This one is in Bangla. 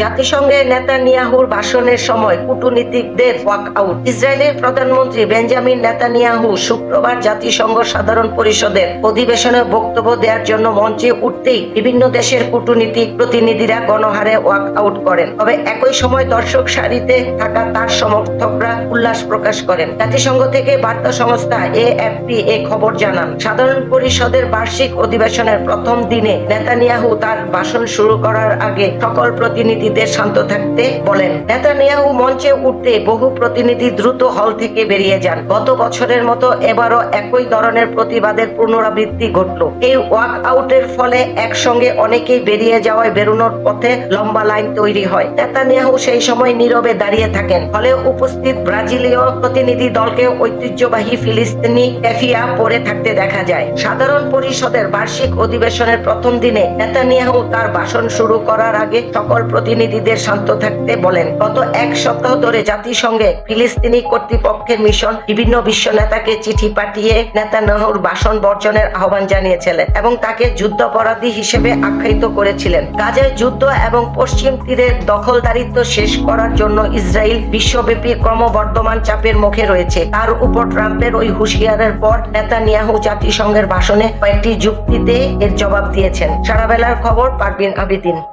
জাতিসংঘে নেতানিয়াহুর ভাষণের সময় কূটনীতিকদের ওয়াক আউট। ইসরায়েলের প্রধানমন্ত্রী বেঞ্জামিন নেতানিয়াহু শুক্রবার জাতিসংঘ সাধারণ পরিষদের অধিবেশনে বক্তব্য দেওয়ার জন্য মঞ্চে উঠতেই বিভিন্ন দেশের কূটনীতিক প্রতিনিধিরা গণহারে ওয়াক আউট করেন। তবে একই সময় দর্শক সারিতে থাকা তার সমর্থকরা উল্লাস প্রকাশ করেন। জাতিসংঘ থেকে বার্তা সংস্থা এএফপি এ খবর জানান, সাধারণ পরিষদের বার্ষিক অধিবেশনের প্রথম দিনে নেতানিয়াহু তার ভাষণ শুরু করার আগে সকল প্রতিনিধিদের শান্ত থাকতে বলেন, নেতানিয়াহু মঞ্চে উঠতে বহু প্রতিনিধি দ্রুত হল থেকে বেরিয়ে যান। গত বছরের মতো এবারও একই ধরনের প্রতিবাদের পুনরাবৃত্তি ঘটল। এই ওয়াক আউটের ফলে একসঙ্গে অনেকেই বেরিয়ে যাওয়ায় বেরোনোর পথে লম্বা লাইন তৈরি হয়। নেতানিয়াহু সেই সময় নীরবে দাঁড়িয়ে থাকেন। ফলে উপস্থিত ব্রাজিলীয় প্রতিনিধি দলকে ঐতিহ্যবাহী ফিলিস্তিনি ক্যাফিয়া পরে থাকতে দেখা যায়। সাধারণ পরিষদের বার্ষিক অধিবেশনের প্রথম দিনে নেতানিয়াহু তার ভাষণ শুরু করার আগে সকল প্রতিনিধিদের শান্ত থাকতে বলেন। গত এক সপ্তাহ ধরে জাতিসংঘে ফিলিস্তিনি কর্তৃপক্ষের মিশন বিভিন্ন বিশ্ব নেতাকে চিঠি পাঠিয়ে নেতানিয়াহুর ভাষণ বর্জনের আহ্বান জানিয়েছিলেন এবং তাকে যুদ্ধাপরাধী হিসেবে আখ্যায়িত করেছিলেন। গাজায় যুদ্ধ এবং পশ্চিম তীরের দখলদারিত্ব শেষ করার জন্য ইসরায়েল বিশ্বব্যাপী ক্রমবর্ধমান চাপের মুখে রয়েছে। তার উপর ট্রাম্পের ওই হুঁশিয়ারের পর নেতানিয়াহু জাতিসংঘের ভাষণে কয়েকটি যুক্তিতে এর জবাব দিয়েছেন। সারাবেলার খবর পারবিন আবিদিন।